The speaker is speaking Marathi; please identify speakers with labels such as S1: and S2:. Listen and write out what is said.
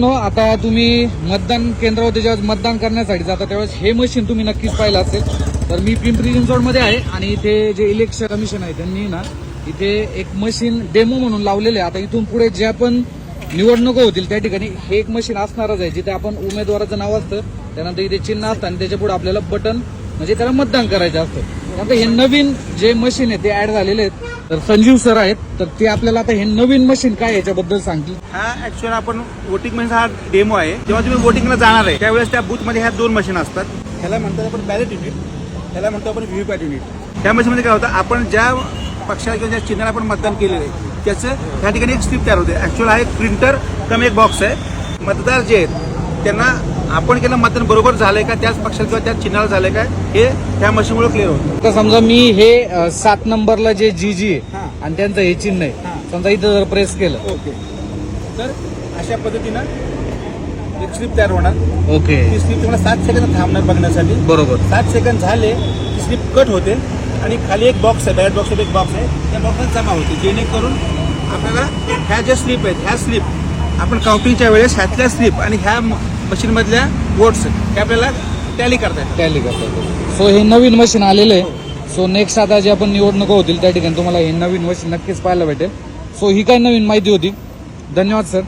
S1: मित्रांनो आता तुम्ही मतदान केंद्रावरती जेव्हा मतदान करण्यासाठी जाता त्यावेळेस हे मशीन तुम्ही नक्कीच पाहिलं असेल. तर मी पिंपरी चिंचवडमध्ये आहे आणि इथे जे इलेक्शन कमिशन आहे त्यांनी ना इथे एक मशीन डेमो म्हणून लावलेले आहे. आता इथून पुढे ज्या पण निवडणुका होतील त्या ठिकाणी हे एक मशीन असणारच आहे जिथे आपण उमेदवाराचं नाव असतं त्यानंतर इथे चिन्ह असतं आणि त्याच्या पुढे आपल्याला बटन म्हणजे त्याला मतदान करायचं असतं. त्यानंतर हे नवीन जे मशीन आहे ते ऍड झालेले आहेत. तर संजीव सर आहेत तर ते आपल्याला आता हे नवीन मशीन काय याच्याबद्दल सांगतील?
S2: हा ऍक्च्युअली आपण वोटिंग मशीन हा डेमो आहे. जेव्हा तुम्ही वोटिंगला जाणार आहे त्यावेळेस त्या booth मध्ये ह्या दोन मशीन असतात. ह्याला म्हणतात आपण बॅलेट युनिट ह्याला म्हणतो आपण व्हीव्हीपॅट युनिट त्या मशीनमध्ये काय होतं आपण ज्या पक्षाला किंवा ज्या चिन्हाला आपण मतदान केलेलं आहे त्याचं ह्या ठिकाणी एक स्लिप तयार होते. ऍक्च्युअल हा एक प्रिंटर कम एक बॉक्स आहे. मतदार जे आहेत त्यांना आपण केलं मतदान बरोबर झालंय का? त्याच पक्षाला किंवा त्याच चिन्हाला झालंय का? हे ह्या मशीनमुळे क्लिअर होतं.
S1: आता समजा मी हे अ, सात नंबरला जे जी जी आहे
S2: हा.
S1: आणि त्यांचं हे चिन्ह आहे
S2: हा.
S1: समजा इथं जर प्रेस केलं.
S2: ओके. तर अशा पद्धतीनं एक स्लिप तयार होणार.
S1: ओके.
S2: ती स्लिप तुम्हाला सात सेकंद थांबणार बघण्यासाठी.
S1: बरोबर.
S2: सात सेकंद झाले की स्लिप कट होते. आणि खाली एक बॉक्स आहे बॅलेट बॉक्स एक बॉक्स आहे. त्या बॉक्समध्ये जमा होते. जेणेकरून आपल्याला ह्या ज्या स्लिप आहेत ह्या स्लिप आपण काउंटिंगच्या वेळेस ह्यातल्या स्लिप आणि ह्या मशीनमधल्या वोट्स हे आपल्याला टॅली करता येतात.
S1: टॅली करतात सो हे नवीन मशीन आलेलं आहे. सो नेक्स्ट आता जे आपण निवडणुका होतील त्या ठिकाणी तुम्हाला हे नवीन मशीन नक्कीच पाहायला भेटेल. सो ही काय नवीन माहिती होती? धन्यवाद सर